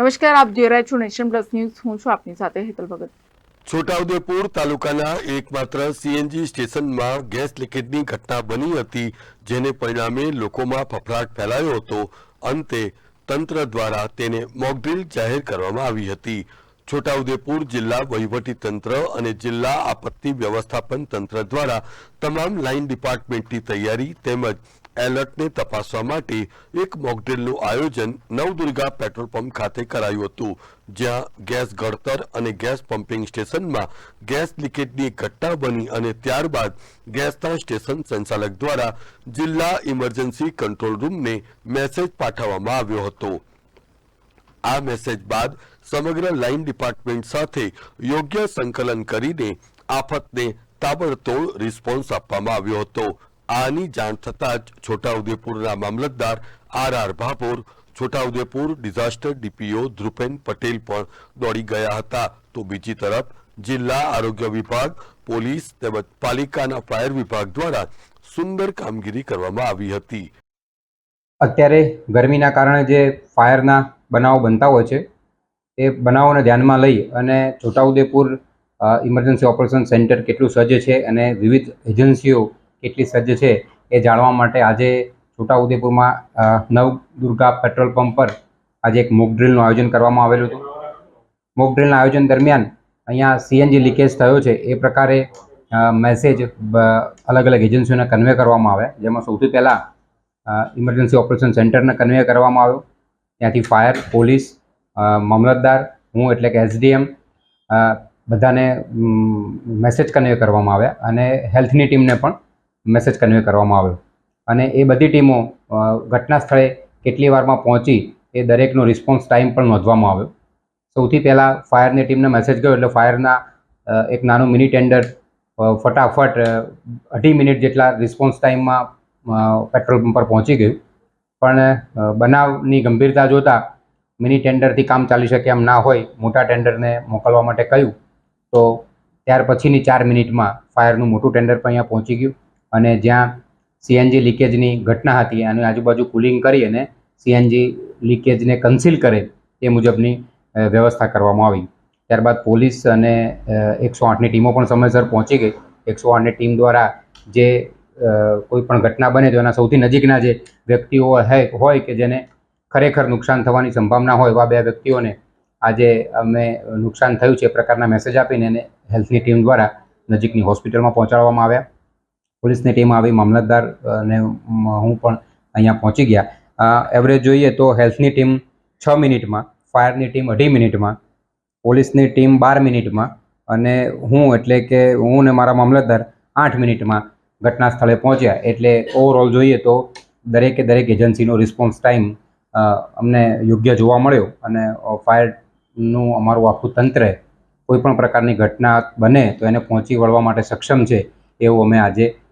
નમસ્કાર, આપ જોઈ રહ્યા છો નેશન પ્લસ ન્યૂઝ. હું છું આપની સાથે હેતલ ભગત. છોટાઉદેપુર તાલુકાના એકમાત્ર સીએનજી સ્ટેશનમાં ગેસ લીકેજની ઘટના બની હતી, જેને પરિણામે લોકોમાં ફફડાટ ફેલાયો હતો. અંતે તંત્ર દ્વારા તેને મોકડ્રીલ જાહેર કરવામાં આવી હતી. છોટાઉદેપુર જિલ્લા વહીવટી તંત્ર અને જિલ્લા આપત્તિ વ્યવસ્થાપન તંત્ર દ્વારા તમામ લાઇન ડિપાર્ટમેન્ટની તૈયારી તેમજ એલર્ટને તપાસવા માટે એક મોકડ્રીલનું આયોજન નવદુર્ગા પેટ્રોલ પંપ ખાતે કરાયું હતું, જ્યાં ગેસ ગળતર અને ગેસ પમ્પિંગ સ્ટેશનમાં ગેસ લીકેજની એક ઘટના બની અને ત્યારબાદ ગેસના સ્ટેશન સંચાલક દ્વારા જિલ્લા ઇમરજન્સી કંટ્રોલ રૂમને મેસેજ પાઠવવામાં આવ્યો હતો. આ મેસેજ બાદ સમગ્ર લાઇન ડિપાર્ટમેન્ટ સાથે યોગ્ય સંકલન કરીને આફતને તાબડતોડ રિસ્પોન્સ આપવામાં આવ્યો હતો. આની જાણ થતાં જ છોટાઉદેપુરના મામલતદાર R R Bhapor, Chhotaudepur disaster DPO Dhrupen Patel પણ દોડી ગયા હતા. તો બીજી તરફ જિલ્લા આરોગ્ય વિભાગ, પોલીસ તેમજ પાલિકાના ફાયર વિભાગ દ્વારા સુંદર કામગીરી કરવામાં આવી હતી. અત્યારે ગરમીના કારણે જે ફાયરના બનાવો બનતા હોય છે, એ બનાવોને ધ્યાનમાં લઈ અને છોટાઉદેપુર ઇમરજન્સી ઓપરેશન સેન્ટર કેટલું સજ્જ છે અને વિવિધ એજન્સીઓ કેટલી સજ્જ છે એ જાણવા માટે આજે છોટાઉદેપુરમાં નવદુર્ગા પેટ્રોલ પંપ પર આજે એક મોક આયોજન કરવામાં આવેલું હતું. મોક આયોજન દરમિયાન અહીંયા સીએનજી લીકેજ થયો છે. એ પ્રકારે મેસેજ અલગ અલગ એજન્સીઓને કન્વે કરવામાં આવ્યા. જેમાં સૌથી પહેલાં ઇમરજન્સી ઓપરેશન સેન્ટરને કન્વે કરવામાં આવ્યો. ત્યાંથી ફાયર, પોલીસ મામલતદાર, હું એટલે કે એસડીએમ બધાને મેસેજ કન્વે કરવામાં આવ્યા. અને હેલ્થની ટીમને પણ મેસેજ કન્વે કરવામાં આવ્યો. અને એ બધી ટીમો ઘટના સ્થળે કેટલી વારમાં પહોંચી એ દરેકનો રિસ્પોન્સ ટાઈમ પણ નોંધવામાં આવ્યો. સૌથી પહેલાં ફાયરની ટીમને મેસેજ ગયો એટલે ફાયરના એક નાનું મિની ટેન્ડર ફટાફટ અઢી મિનિટ જેટલા રિસ્પોન્સ ટાઈમમાં પેટ્રોલ પંપ પર પહોંચી ગયું. પણ બનાવની ગંભીરતા જોતાં મિની ટેન્ડરથી કામ ચાલી શકે એમ ના હોય, મોટા ટેન્ડરને મોકલવા માટે કહ્યું, તો ત્યાર પછીની ચાર મિનિટમાં ફાયરનું મોટું ટેન્ડર પણ અહીંયા પહોંચી ગયું. અને જ્યાં સીએનજી લીકેજની ઘટના હતી અને આજુબાજુ કુલિંગ કરી અને સીએનજી લીકેજને કન્સીલ કરે એ મુજબની વ્યવસ્થા કરવામાં આવી. ત્યારબાદ પોલીસ અને એકસો આઠની ટીમો પણ સમયસર પહોંચી ગઈ. એકસો આઠની ટીમ દ્વારા જે કોઈ પણ ઘટના બને તો એના સૌથી નજીકના જે વ્યક્તિઓ હોય કે જેને ખરેખર નુકસાન થવાની સંભાવના હોય એવા બે વ્યક્તિઓને આજે અમે નુકસાન થયું છે એ પ્રકારના મેસેજ આપીને એને હેલ્થની ટીમ દ્વારા નજીકની હોસ્પિટલમાં પહોંચાડવામાં આવ્યા. પોલીસની ટીમ આવી, મામલતદાર અને હું પણ અહીંયા પહોંચી ગયા. એવરેજ જોઈએ તો હેલ્થની ટીમ છ મિનિટમાં ફાયરની ટીમ અઢી મિનિટમાં, પોલીસની ટીમ બાર મિનિટમાં અને હું એટલે કે હું ને મારા મામલતદાર આઠ મિનિટમાં ઘટના સ્થળે પહોંચ્યા. એટલે ઓવરઓલ જોઈએ તો દરેકે દરેક એજન્સીનો રિસ્પોન્સ ટાઈમ અમને યોગ્ય જોવા મળ્યો અને ફાયરનું અમારું આખું તંત્ર કોઈ પણ પ્રકારની ઘટના બને તો એને પહોંચી વળવા માટે સક્ષમ છે એવું અમે આજે